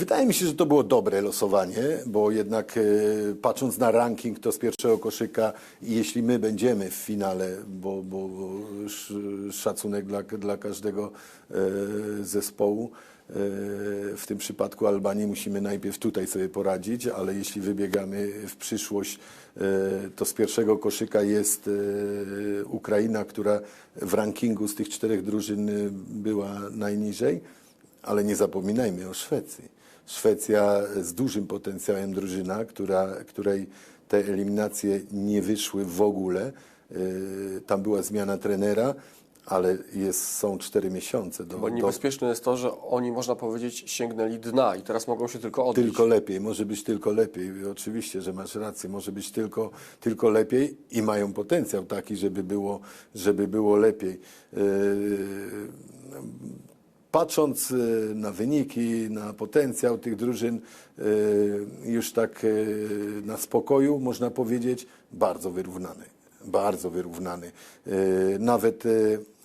Wydaje mi się, że to było dobre losowanie, bo jednak e, patrząc na ranking, to z pierwszego koszyka, jeśli my będziemy w finale, bo, bo bo sz- szacunek dla, dla każdego e, zespołu, e, w tym przypadku Albanii musimy najpierw tutaj sobie poradzić, ale jeśli wybiegamy w przyszłość, to z pierwszego koszyka jest Ukraina, która w rankingu z tych czterech drużyn była najniżej. Ale nie zapominajmy o Szwecji. Szwecja z dużym potencjałem drużyna, która, której te eliminacje nie wyszły w ogóle. Yy, Tam była zmiana trenera, ale jest, są cztery miesiące do, Bo do niebezpieczne jest to, że oni, można powiedzieć, sięgnęli dna i teraz mogą się tylko odbić. Tylko lepiej, może być tylko lepiej. Oczywiście, że masz rację, może być tylko, tylko lepiej i mają potencjał taki, żeby było, żeby było lepiej. Yy, Patrząc yy, na wyniki, na potencjał tych drużyn, yy, już tak yy, na spokoju można powiedzieć, bardzo wyrównany. Bardzo wyrównany. Nawet,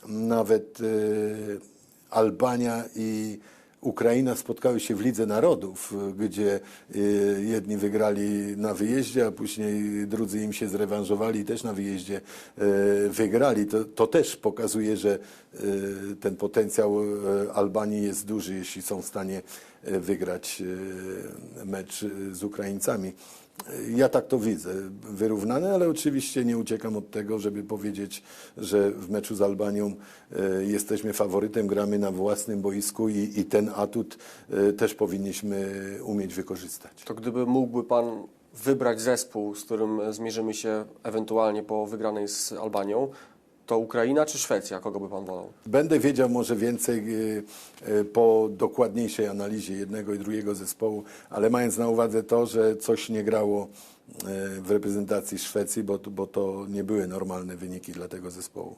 nawet Albania i Ukraina spotkały się w Lidze Narodów, y, gdzie y, jedni wygrali na wyjeździe, a później drudzy im się zrewanżowali i też na wyjeździe y, wygrali. To, to też pokazuje, że ten potencjał Albanii jest duży, jeśli są w stanie wygrać mecz z Ukraińcami. Ja tak to widzę, wyrównane, ale oczywiście nie uciekam od tego, żeby powiedzieć, że w meczu z Albanią e, jesteśmy faworytem, gramy na własnym boisku i, i ten atut e, też powinniśmy umieć wykorzystać. To gdyby mógłby Pan wybrać zespół, z którym zmierzymy się ewentualnie po wygranej z Albanią, to Ukraina czy Szwecja? Kogo by Pan wolał? Będę wiedział może więcej e, e, po dokładniejszej analizie jednego i drugiego zespołu, ale mając na uwadze to, że coś nie grało e, w reprezentacji Szwecji, bo, bo to nie były normalne wyniki dla tego zespołu.